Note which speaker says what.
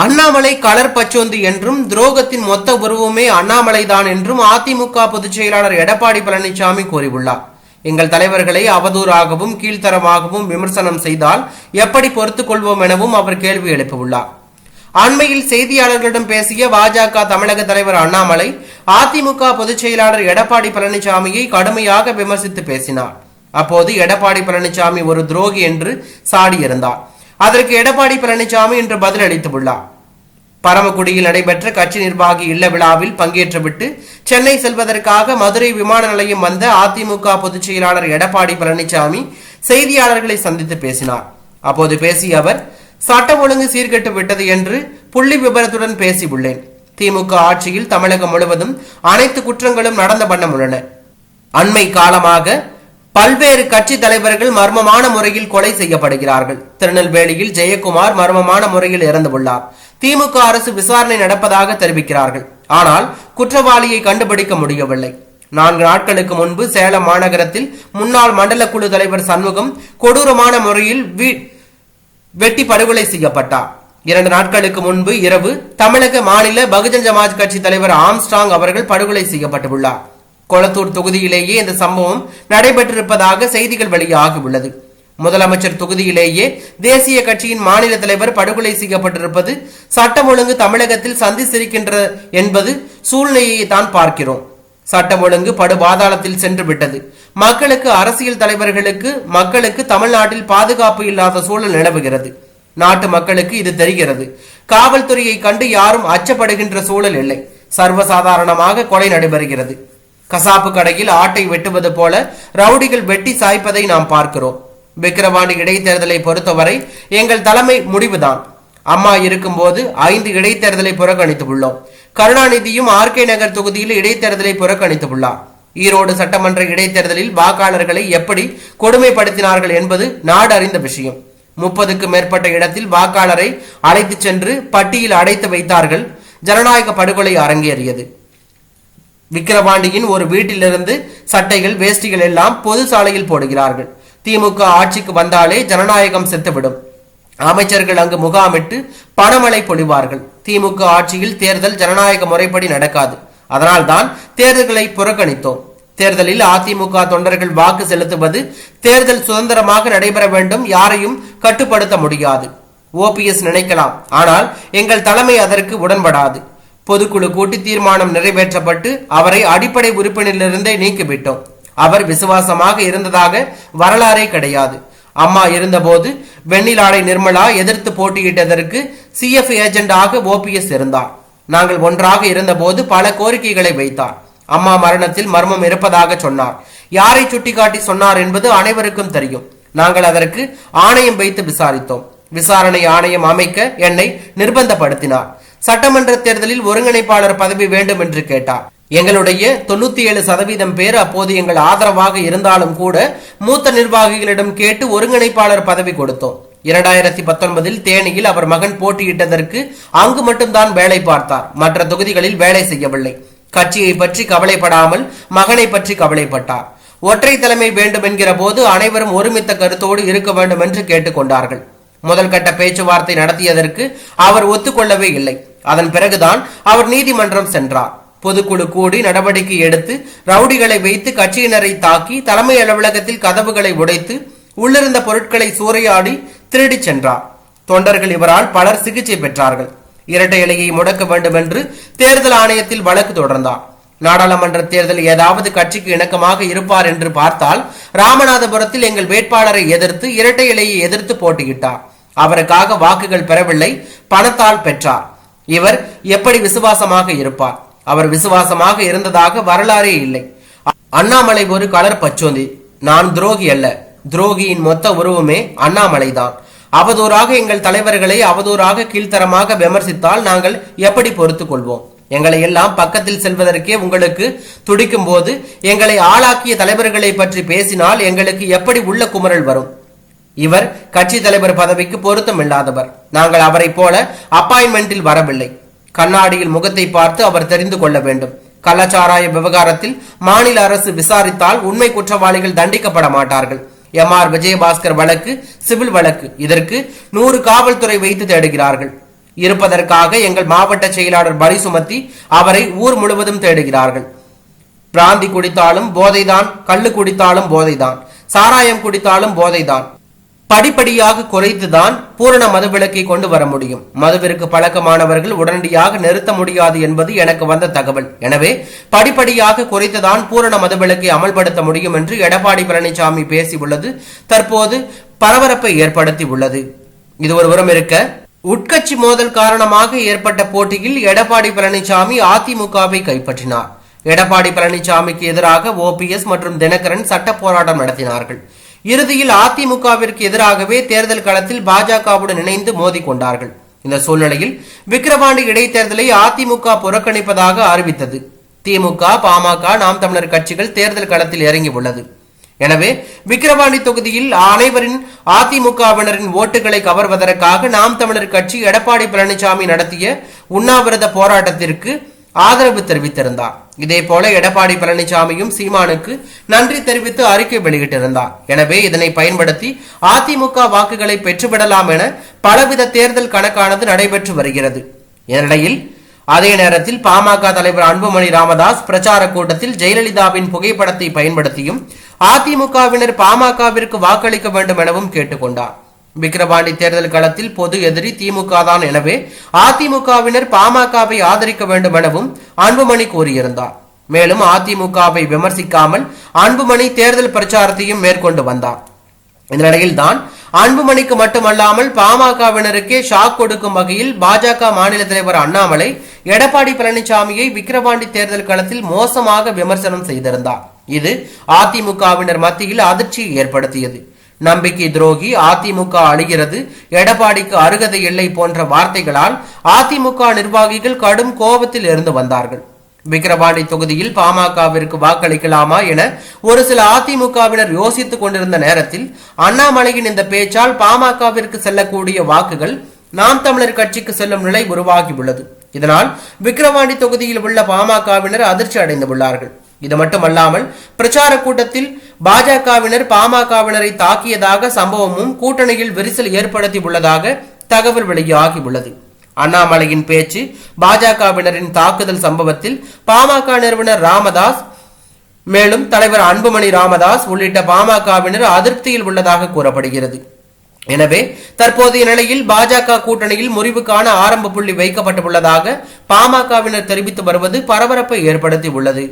Speaker 1: Annamalai colour பச்சோந்தி என்றும் துரோகத்தின் மொத்த உருவமே அண்ணாமலைதான் என்றும் அதிமுக பொதுச் செயலாளர் எடப்பாடி பழனிசாமி கூறியுள்ளார். எங்கள் தலைவர்களை அவதூறாகவும் கீழ்த்தரமாகவும் விமர்சனம் செய்தால் எப்படி பொறுத்துக் கொள்வோம் எனவும் அவர் கேள்வி எழுப்பியுள்ளார். அண்மையில் செய்தியாளர்களிடம் பேசிய பாஜக தமிழக தலைவர் அண்ணாமலை அதிமுக பொதுச் செயலாளர் எடப்பாடி பழனிசாமியை கடுமையாக விமர்சித்து பேசினார். அப்போது எடப்பாடி பழனிசாமி ஒரு துரோகி என்று சாடியிருந்தார். அதற்கு எடப்பாடி பழனிசாமி இன்று பதில் அளித்துள்ளார். பரமக்குடியில் நடைபெற்ற கட்சி நிர்வாகி இல்ல விழாவில் பங்கேற்றுவிட்டு சென்னை செல்வதற்காக மதுரை விமான நிலையம் வந்த அதிமுக பொதுச் செயலாளர் எடப்பாடி பழனிசாமி செய்தியாளர்களை சந்தித்து பேசினார். அப்போது பேசிய அவர் சட்டம் ஒழுங்கு சீர்கெட்டு விட்டது என்று புள்ளி விபரத்துடன் பேசியுள்ளேன். திமுக ஆட்சியில் தமிழகம் முழுவதும் அனைத்து குற்றங்களும் நடந்த வண்ணம் உள்ளன. அண்மை காலமாக பல்வேறு கட்சி தலைவர்கள் மர்மமான முறையில் கொலை செய்யப்படுகிறார்கள். திருநெல்வேலியில் ஜெயக்குமார் மர்மமான முறையில் இறந்துள்ளார் திமுக அரசு விசாரணை நடப்பதாக தெரிவிக்கிறார்கள். ஆனால் குற்றவாளியை கண்டுபிடிக்க முடியவில்லை. நான்கு நாட்களுக்கு முன்பு சேலம் மாநகரத்தில் முன்னாள் மண்டல குழு தலைவர் சண்முகம் கொடூரமான முறையில் வீ- வெட்டி படுகொலை செய்யப்பட்டார். இரண்டு நாட்களுக்கு முன்பு இரவு தமிழக மாநில பகுஜன் சமாஜ் கட்சி தலைவர் ஆம்ஸ்டாங் அவர்கள் படுகொலை செய்யப்பட்டுள்ளார். கொளத்தூர் தொகுதியிலேயே இந்த சம்பவம் நடைபெற்றிருப்பதாக செய்திகள் வெளியாகியுள்ளது முதலமைச்சர் தொகுதியிலேயே தேசிய கட்சியின் மாநில தலைவர் படுகொலை செய்யப்பட்டிருப்பது சட்டம் ஒழுங்கு தமிழகத்தில் சந்தித்திருக்கின்ற என்பது சூழ்நிலையை தான் பார்க்கிறோம். சட்டம் ஒழுங்கு படுபாதாளத்தில் சென்று விட்டது. மக்களுக்கு அரசியல் தலைவர்களுக்கு மக்களுக்கு தமிழ்நாட்டில் பாதுகாப்பு இல்லாத சூழல் நிலவுகிறது. நாட்டு மக்களுக்கு இது தெரிகிறது. காவல்துறையை கண்டு யாரும் அச்சப்படுகின்ற சூழல் இல்லை. சர்வசாதாரணமாக கொலை நடைபெறுகிறது. கசாப்பு கடையில் ஆட்டை வெட்டுவது போல ரவுடிகள் வெட்டி சாய்ப்பதை நாம் பார்க்கிறோம். விக்கிரவாண்டி இடைத்தேர்தலை பொறுத்தவரை எங்கள் தலைமை முடிவுதான். அம்மா இருக்கும்போது ஐந்து இடைத்தேர்தலை புறக்கணித்து உள்ளோம் கருணாநிதியும் ஆர்கே நகர் தொகுதியில் இடைத்தேர்தலை புறக்கணித்து உள்ளார் ஈரோடு சட்டமன்ற இடைத்தேர்தலில் வாக்காளர்களை எப்படி கொடுமைப்படுத்தினார்கள் என்பது நாடு அறிந்த விஷயம். முப்பதுக்கு மேற்பட்ட இடத்தில் வாக்காளரை அழைத்துச் சென்று பட்டியில் அடைத்து வைத்தார்கள். ஜனநாயக படுகொலை அரங்கேறியது. விக்கிரவாண்டியின் ஒரு வீட்டிலிருந்து சட்டைகள் வேஷ்டிகள் எல்லாம் பொது சாலையில் போடுகிறார்கள். திமுக ஆட்சிக்கு வந்தாலே ஜனநாயகம் செத்துவிடும். அமைச்சர்கள் அங்கு முகாமிட்டு பணமழை பொழிவார்கள். திமுக ஆட்சியில் தேர்தல் ஜனநாயக முறைப்படி நடக்காது. அதனால்தான் தேர்தல்களை புறக்கணித்தோம். தேர்தலில் அதிமுக தொண்டர்கள் வாக்கு செலுத்துவது தேர்தல் சுதந்திரமாக நடைபெற வேண்டும் யாரையும் கட்டுப்படுத்த முடியாது. ஓபிஎஸ் நினைக்கலாம். ஆனால் எங்கள் தலைமை அதற்கு உடன்படாது. பொதுக்குழு கூட்டி தீர்மானம் நிறைவேற்றப்பட்டு அவரை அடிப்படை உறுப்பினரிலிருந்தே நீக்கிவிட்டோம். அவர் விசுவாசமாக இருந்ததாக வரலாறே கிடையாது. அம்மா இருந்தபோது வெண்ணிலாடை நிர்மலா எதிர்த்து போட்டியிட்டதற்கு சிஎஃப் ஏஜென்டாக ஓபிஎஸ் இருந்தார். நாங்கள் ஒன்றாக இருந்தபோது பல கோரிக்கைகளை வைத்தார். அம்மா மரணத்தில் மர்மம் இருப்பதாக சொன்னார். யாரை சுட்டிக்காட்டி சொன்னார் என்பது அனைவருக்கும் தெரியும். நாங்கள் அதற்கு ஆணையம் வைத்து விசாரித்தோம். விசாரணை ஆணையம் அமைக்க என்னை நிர்பந்தப்படுத்தினார். சட்டமன்ற தேர்தலில் ஒருங்கிணைப்பாளர் பதவி வேண்டும் என்று கேட்டார். எங்களுடைய தொண்ணூத்தி ஏழு சதவீதம் பேர் அப்போது எங்கள் ஆதரவாக இருந்தாலும் கூட மூத்த நிர்வாகிகளிடம் கேட்டு ஒருங்கிணைப்பாளர் பதவி கொடுத்தோம். இரண்டாயிரத்தி பத்தொன்பதில் தேனியில் அவர் மகன் போட்டியிட்டதற்கு அங்கு மட்டும்தான் வேலை பார்த்தார். மற்ற தொகுதிகளில் வேலை செய்யவில்லை. கட்சியை பற்றி கவலைப்படாமல் மகனை பற்றி கவலைப்பட்டார். ஒற்றை தலைமை வேண்டும் என்கிற போது அனைவரும் ஒருமித்த கருத்தோடு இருக்க வேண்டும் என்று கேட்டுக்கொண்டார்கள். முதல் கட்ட பேச்சுவார்த்தை நடத்தியதற்கு அவர் ஒத்துக்கொள்ளவே இல்லை. அதன் பிறகுதான் அவர் நீதிமன்றம் சென்றார். பொதுக்குழு கூடி நடவடிக்கை எடுத்து ரவுடிகளை வைத்து கட்சியினரை தாக்கி தலைமை அலுவலகத்தில் கதவுகளை உடைத்து உள்ளிருந்த பொருட்களை சூறையாடி திருடி சென்றார். தொண்டர்கள் இவரால் பலர் சிகிச்சை பெற்றார்கள். இரட்டை இலையை முடக்க வேண்டும் என்று தேர்தல் ஆணையத்தில் வழக்கு தொடர்ந்தார். நாடாளுமன்ற தேர்தல் ஏதாவது கட்சிக்கு இணக்கமாக இருப்பார் என்று பார்த்தால் ராமநாதபுரத்தில் எங்கள் வேட்பாளரை எதிர்த்து இரட்டை இலையை எதிர்த்து போட்டியிட்டார். அவருக்காக வாக்குகள் பெறவில்லை பணத்தால் பெற்றார். இவர் எப்படி விசுவாசமாக இருப்பார்? அவர் விசுவாசமாக இருந்ததாக வரலாறே இல்லை. அண்ணாமலை ஒரு கலர் பச்சோந்தி. நான் துரோகி அல்ல. துரோகியின் மொத்த உருவமே அண்ணாமலைதான். அவதூறாக எங்கள் தலைவர்களை அவதூறாக கீழ்த்தரமாக விமர்சித்தால் நாங்கள் எப்படி பொறுத்துக் கொள்வோம்? எங்களை எல்லாம் பக்கத்தில் செல்வதற்கே உங்களுக்கு துடிக்கும் போது எங்களை ஆளாக்கிய தலைவர்களை பற்றி பேசினால் எங்களுக்கு எப்படி உள்ள குமரல் வரும்? இவர் கட்சி தலைவர் பதவிக்கு பொருத்தம் இல்லாதவர் நாங்கள் அவரை போல அப்பாயின்மெண்டில் வரவில்லை. கண்ணாடியில் முகத்தை பார்த்து அவர் தெரிந்து கொள்ள வேண்டும். கள்ளச்சாராய விவகாரத்தில் மாநில அரசு விசாரித்தால் உண்மை குற்றவாளிகள் தண்டிக்கப்பட மாட்டார்கள். எம் ஆர் விஜயபாஸ்கர் வழக்கு சிவில் வழக்கு. இதற்கு நூறு காவல்துறை வைத்து தேடுகிறார்கள். இருப்பதற்காக எங்கள் மாவட்ட செயலாளர் பலி சுமத்தி அவரை ஊர் முழுவதும் தேடுகிறார்கள். பிராந்தி குடித்தாலும் போதைதான் கள்ளு குடித்தாலும் போதைதான் சாராயம் குடித்தாலும் போதைதான். படிப்படியாக குறைத்துதான் பூரண மதுவிலக்கை கொண்டு வர முடியும். மதுவிற்கு பழக்கமானவர்கள் உடனடியாக நிறுத்த முடியாது என்பது எனக்கு வந்த தகவல். எனவே படிப்படியாக குறைத்துதான் பூரண மதுவிலக்கை அமல்படுத்த முடியும் என்று எடப்பாடி பழனிசாமி பேசியுள்ளது. தற்போது பரபரப்பை ஏற்படுத்தி உள்ளது இது ஒருவரும் இருக்க உட்கட்சி மோதல் காரணமாக ஏற்பட்ட போட்டியில் எடப்பாடி பழனிசாமி அதிமுகவை கைப்பற்றினார். எடப்பாடி பழனிசாமிக்கு எதிராக ஓபிஎஸ் மற்றும் தினகரன் சட்ட போராட்டம் நடத்தினார்கள். இறுதியில் அதிமுகவிற்கு எதிராகவே தேர்தல் களத்தில் பாஜகவுடன் இணைந்து மோதி கொண்டார்கள். இந்த சூழ்நிலையில் விக்கிரவாண்டி இடைத்தேர்தலை அதிமுக புறக்கணிப்பதாக அறிவித்தது. திமுக பாமக நாம் தமிழர் கட்சிகள் தேர்தல் களத்தில் இறங்கியுள்ளது எனவே விக்கிரவாண்டி தொகுதியில் அனைவரின் அதிமுகவினரின் ஓட்டுகளை கவர்வதற்காக நாம் தமிழர் கட்சி எடப்பாடி பழனிசாமி நடத்திய உண்ணாவிரத போராட்டத்திற்கு ஆதரவு தெரிவித்திருந்தார். இதே போல எடப்பாடி பழனிசாமியும் சீமானுக்கு நன்றி தெரிவித்து அறிக்கை வெளியிட்டிருந்தார். எனவே இதனை பயன்படுத்தி அதிமுக வாக்குகளை பெற்றுவிடலாம் என பலவித தேர்தல் கணக்கானது நடைபெற்று வருகிறது. இதனிடையில் அதே நேரத்தில் பாமக தலைவர் அன்புமணி ராமதாஸ் பிரச்சார கூட்டத்தில் ஜெயலலிதாவின் புகைப்படத்தை பயன்படுத்தியும் அதிமுகவினர் பாமகவிற்கு வாக்களிக்க வேண்டும் எனவும் கேட்டுக்கொண்டார். விக்கிரவாண்டி தேர்தல் களத்தில் பொது எதிரி திமுக தான். எனவே அதிமுகவினர் பாமகவை ஆதரிக்க வேண்டும் எனவும் அன்புமணி கூறியிருந்தார். மேலும் அதிமுகவை விமர்சிக்காமல் அன்புமணி தேர்தல் பிரச்சாரத்தையும் மேற்கொண்டு வந்தார். இந்த நிலையில்தான் அன்புமணிக்கு மட்டுமல்லாமல் பாமகவினருக்கே ஷாக் கொடுக்கும் வகையில் பாஜக மாநில தலைவர் அண்ணாமலை எடப்பாடி பழனிசாமியை விக்கிரவாண்டி தேர்தல் களத்தில் மோசமாக விமர்சனம் செய்திருந்தார். இது அதிமுகவினர் மத்தியில் அதிர்ச்சியை ஏற்படுத்தியது. நம்பிக்கை துரோகி அதிமுக அழிகிறது எடப்பாடிக்கு அருகதை இல்லை போன்ற வார்த்தைகளால் அதிமுக நிர்வாகிகள் கடும் கோபத்தில் இருந்து வந்தார்கள். விக்கிரவாண்டி தொகுதியில் பாமகவிற்கு வாக்களிக்கலாமா என ஒரு சில அதிமுகவினர் யோசித்துக் கொண்டிருந்த நேரத்தில் அண்ணாமலையின் இந்த பேச்சால் பாமகவிற்கு செல்லக்கூடிய வாக்குகள் நாம் தமிழர் கட்சிக்கு செல்லும் நிலை உருவாகியுள்ளது. இதனால் விக்கிரவாண்டி தொகுதியில் உள்ள பாமகவினர் அதிர்ச்சி அடைந்துள்ளார்கள் இது மட்டுமல்லாமல் பிரச்சார கூட்டத்தில் பாஜகவினர் பாமகவினரை தாக்கியதாக சம்பவமும் கூட்டணியில் விரிசல் ஏற்படுத்தி உள்ளதாக தகவல் வெளியாகியுள்ளது. அண்ணாமலையின் பேச்சு பாஜகவினரின் தாக்குதல் சம்பவத்தில் பாமக நிறுவனர் ராமதாஸ் மேலும் தலைவர் அன்புமணி ராமதாஸ் உள்ளிட்ட பாமகவினர் அதிருப்தியில் உள்ளதாக கூறப்படுகிறது. எனவே தற்போதைய நிலையில் பாஜக கூட்டணியில் முறிவுக்கான ஆரம்ப புள்ளி வைக்கப்பட்டுள்ளதாக பாமகவினர் தெரிவித்து வருவது பரபரப்பை ஏற்படுத்தி உள்ளது.